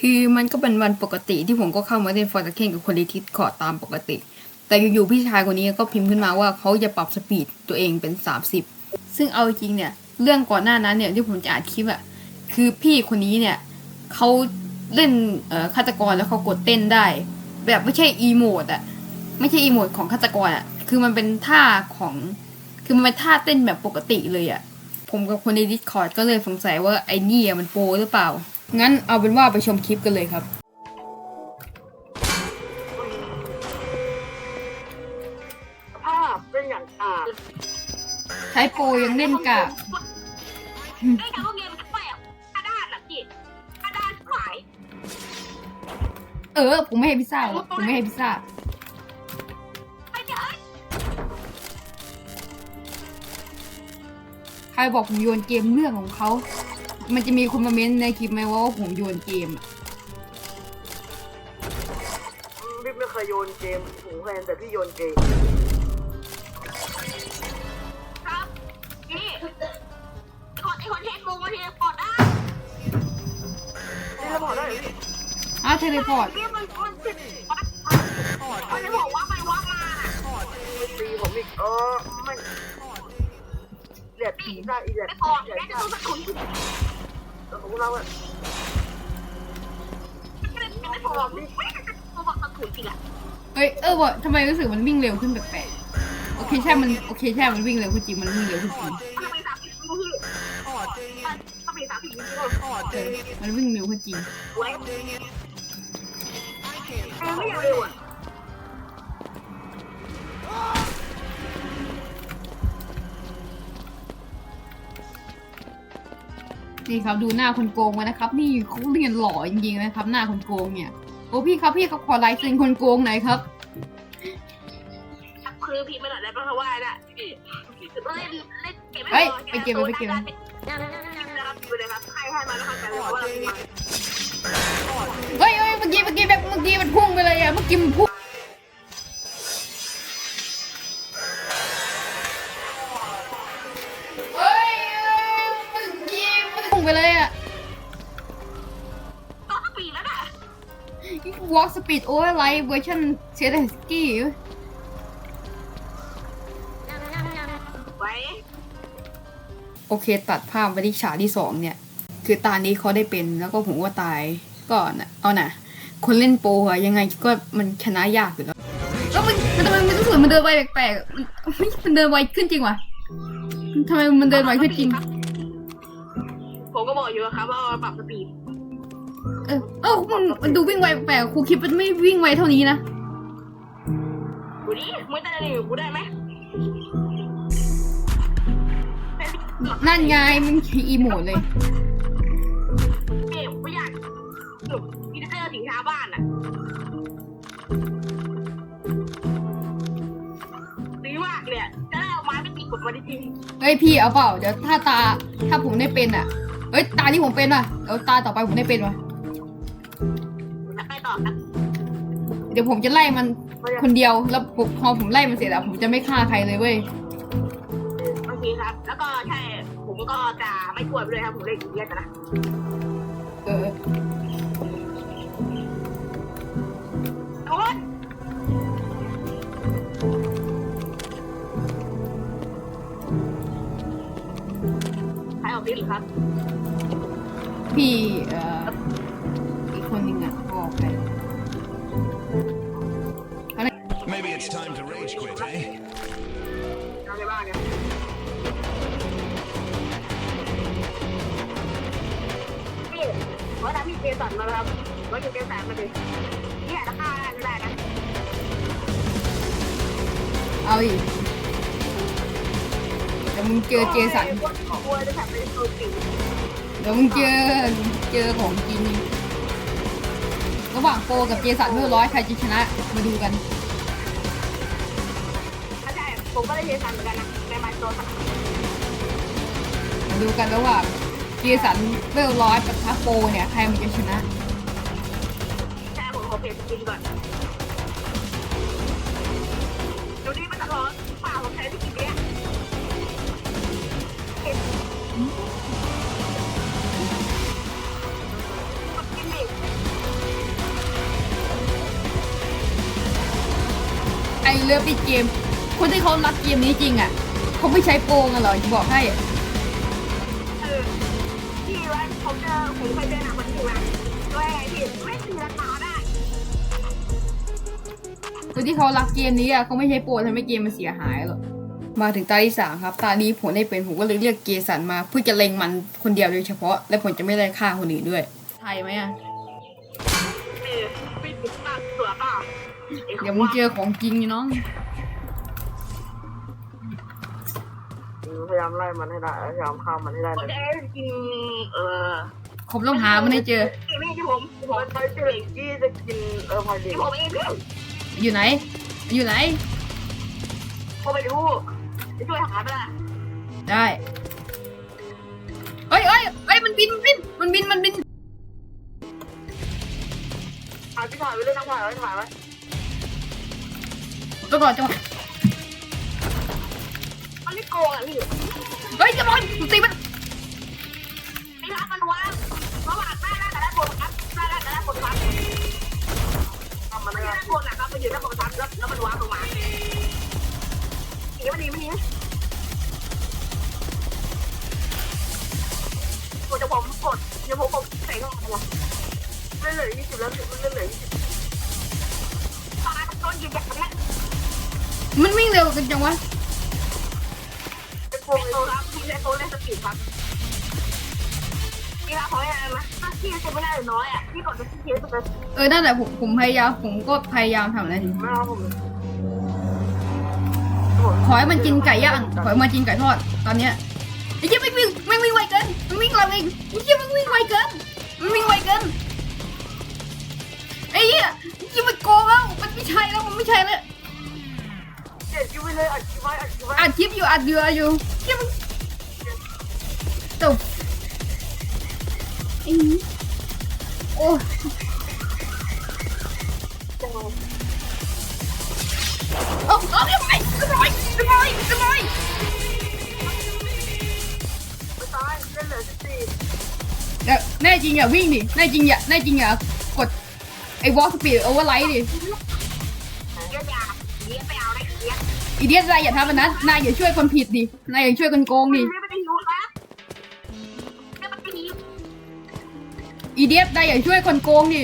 คือมันก็เป็นวันปกติที่ผมก็เข้ามาเล่นฟอร์ตเคนกับคนในทิสคอร์ดตามปกติ แต่อยู่ๆพี่ชายคนนี้ก็พิมพ์ขึ้นมาว่าเขาจะปรับสปีดตัวเองเป็น 30 ซึ่งเอาจริงเนี่ยเรื่องก่อนหน้านั้นเนี่ยที่ผมจะอัดคลิปอะคือพี่คนนี้เนี่ยเขาเล่นฆาตกรแล้วเขากดเต้นได้ แบบไม่ใช่อีโมดอะไม่ใช่อีโมดของฆาตกรอะคือมันเป็นท่าของคือมันเป็นท่าเต้นแบบปกติเลยอะผมกับคนใน Discord ก็เลยสงสัยว่าไอ้นี่อะมันโปรหรือเปล่า งั้นเอาเป็นว่าไปชมคลิปกันเลยครับ ภาพเป็นอย่างอ่าใช้โปรยังเล่นกากได้แต่ว่าเกมมันแปลกกระดานอะพี่กระดานขายเออ ผมไม่ให้พิซซ่าหรอกผมไม่ให้พิซซ่า ไปเถอะใครบอกผมโยนเกมเรื่องของเขา มันจะมีคนมาเม้นต์ในคลิปไหมว่าผมโยนเกมอะพี่ไม่เคยโยนเกมผมเคยเห็นแต่พี่โยนเกมครับพี่ขอไอคอนเทนต์ลงมาทีขอได้นี่เราบอกได้เหรอพี่อ้าวเทเลพอร์ตพี่มันมันติดมันจะบอกว่าไปว่ามาตีผมอีกเออไม่เรียดผีได้อีเรียดไม่ผีพอเรียดแม่จะได้ต้องสักคน ที่เออผมเราอะไม่พอไม่ต้องสักคนจริงอะเอ้ยเออวะทำไมรู้สึกมันวิ่งเร็วขึ้นแปลกๆโอเคใช่มันโอเคใช่มันวิ่งเร็วขึ้นจริงมันวิ่งเร็วขึ้นจริงทำไมสามสิบลูกพี่ทำไมสามสิบลูกพี่เออมันวิ่งเร็วขึ้นจริงไว้เออไม่อยากเร็วอะ นี่ครับดูหน้าคนโกงไว้นะครับ นี่เขาเรียนหล่อจริงๆนะครับ หน้าคนโกงเนี่ยโอ้พี่ครับพี่ครับขอลายเซ็นคนโกงหน่อยครับคือพี่ไม่หน่อยได้ป่ะเพราะว่าน่ะเล่นเล่นเก็บเฮ้ยไปเก็บไปเก็บนะครับอยู่เลยครับให้ให้มาแล้วเข้าใจเลยว่าเราเป็นเฮ้ยเฮ้ยเมื่อกี้เมื่อกี้แบบเมื่อกี้มันพุ่งไปเลยอะเมื่อกี้มันพุ่ง Walk Speed Override เวอร์ชันเซเลสกี้ไว้โอเคตัดภาพไปที่ฉากที่สองเนี่ย คือตานี้เขาได้เป็นแล้วก็ผมว่าตายก็นะเอานะคนเล่นโปรอะยังไงก็มันชนะยากอยู่แล้วแล้วมันมันทำไมมันรู้สึกมันเดินไวแปลกๆมันมันเดินไวขึ้นจริงวะทำไมมันเดินไวขึ้นจริง ผมก็บอกอยู่ครับว่าปรับสปีด ออเออมันมันดูวิ่งไวแปลกๆครูคิดว่าไม่วิ่งไวเท่านี้นะกูดิมึงจะหนีกูได้ไหมนั่นไงมันคืออีโมดเลยเก็บไม่อยากหนุกพีเตอร์ถึงชาวบ้านอะดีมากเลยจะได้เอาไม้ไปตีกดมาได้จริงเฮ้ยพี่เอาเปล่าเดี๋ยวถ้าตาถ้าผมได้เป็นอะเฮ้ยตาที่ผมเป็นอะเดี๋ยวตาต่อไปผมได้เป็นวะ จะไปต่อครับเดี๋ยวผมจะไล่มันคนเดียว แล้วผมพอผมไล่มันเสร็จอะผมจะไม่ฆ่าใครเลยเว้ยโอเคครับ แล้วก็ใช่ ผมก็จะไม่กลัวไปเลยครับ ผมเล่นอย่างเงี้ยนะ เออโอ๊ยใครออกดิสครับ it's time to rage quit, eh? เอาไปบ้างเนี่ยพี่ว่าถ้าพี่เจสันมาครับว่าอยู่เจสันมาดิเนี่ยราคาไม่ได้นะเอาอีกเดี๋ยวมึงเจอเจสันพวกของวัวจะแถมเป็นตัวจริงเดี๋ยวมึงเจอเจอของจริงระหว่างโปรกับเจสันเมื่อร้อยใครจะชนะมาดูกัน ผมก็ได้เจสันเหมือนกันนะในไมโครสันดูกันระหว่างเจสันเบลร้อยกับทัฟโปเนี่ย ใครมันจะชนะ แค่ผมขอเปลี่ยนสกินก่อนเดูดีมันจะร้อนป่าของใช้สกินเนี้ยเห็นกดกินดิไอเลิฟอีเกม คนที่เขารักเกมนี้จริงอะเขาไม่ใช้โปรกันหรอกจะบอกให้เออพี่ว่าผมเจอผมเคยเจอหนังคนที่มาว่าไงพี่ไม่ตีราคาได้คนที่เขารักเกมนี้อะเขาไม่ใช้โปรทำให้เกมมันเสียหายหรอกมาถึงตาที่สามครับ ตานี้ผมได้เป็นผมก็เลยเรียกเกสันมาเพื่อจะเล็งมันคนเดียวโดยเฉพาะ และผมจะไม่ได้ฆ่าคนอื่นด้วยไทยไหมอะเออพี่ติดตามตัวเปล่าเดี๋ยวมึงเจอของจริงนี่น้อง พยายามไล่มันให้ได้พยายามฆ่ามันให้ได้คนนะแรกจริงเออผมต้องหามันให้เจอ พี่ไม่ที่ผมที่ผมมันใช้เจอกี้จะกินเออพายดิที่ผมเองพี่อยู่ไหน อยู่ไหน ผมไม่รู้จะช่วยหาไปละได้เอ้ยเอ้ยเอ้ยมันบินมันบิน มันบิน มันบิน ถ่ายพี่ถ่ายไว้เลยนะถ่ายไว้ถ่ายไว้จังหวะจังหวะมัน ไม่โกงอะพี่เฮ้ยจะบอลตีมันไม่รับมันวางระหว่างหน้าหน้ากับด้านบนครับหน้าหน้ากับด้านบนครับทำมันมันให้อยู่ได้ด้านบนนะครับมันอยู่ด้านบนครับแล้วแล้วมันวางลงมาหนีมันหนีมันหนีกดจะผมกดเดี๋ยวผมผมใส่เข้าไปละเล่นเหลือยี่สิบแล้วมันเล่นเหลือยี่สิบตาโดนยิงอย่างนี้มันวิ่งเร็วกันจังวะ เป็นพโตครับพี่เล่นโตเล่นสปีดครับพี่รับเขาอย่างไรไหมถ้าพี่จะไม่ได้หรือน้อยอะพี่กดจะพี่เยอะสุดเลยเออนั่นแหละผมผมพยายามผมก็พยายามทำนะไม่เอาผมขอให้มันกินไก่ย่างขอให้มันกินไก่ทอดตอนเนี้ยไอ้เหี้ยไม่วิ่งไม่วิ่งไวเกินมันวิ่งเราเองไอ้เหี้ยมันวิ่งไวเกินมันวิ่งไวเกินไอ้เหี้ยไอ้เหี้ยมันโกงแล้วมันไม่ใช่แล้วมันไม่ใช่แล้ว เจ็ดยูไปเลยอัดคลิปไว้อัดคลิปไว้อัดคลิปอยู่อัดเดื เลี้ยไปเอาได้เลี้ยอีเดียอะไรอย่าทำแบบนั้นายอย่าช่วยคนผิดดินายอย่าช่วยคนโกงดิไม่ได้หิวครับไม่ได้หิวอีเดียสนายอย่าช่วยคนโกงดิ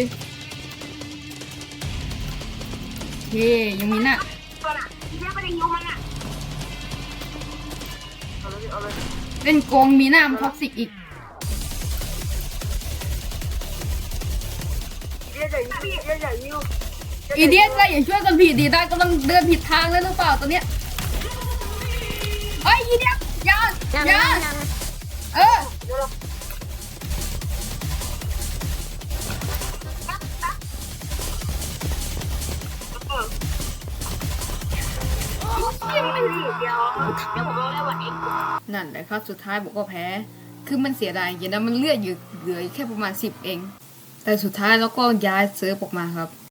เฮ้ยังมีหน้าตัวน่ะไม่ได้หิวมันอะเอาเลยเอาเลยเล่นโกงมีหน้ามันท็อกซิกอีกเยี่ยใหญ่ยูเยี่ยใหญ่ยู อีเดียสนายอย่าช่วยคนผิดดินายกำลังเดินผิดทางแล้วหรือเปล่าตอนเนี้ยไอ้ยอีเดียสอย่าอย่าเออเดี๋ยวเราเดี๋ยวเดี๋ยวผมบอกได้ว่าเองนั่นแหละครับสุดท้ายบอกว่าแพ้ คือมันเสียดายจริงๆนะมันเลือดอยู่เหลือแค่ประมาณสิบเอง แต่สุดท้ายเราก็ย้ายเซิร์ฟออกมาครับ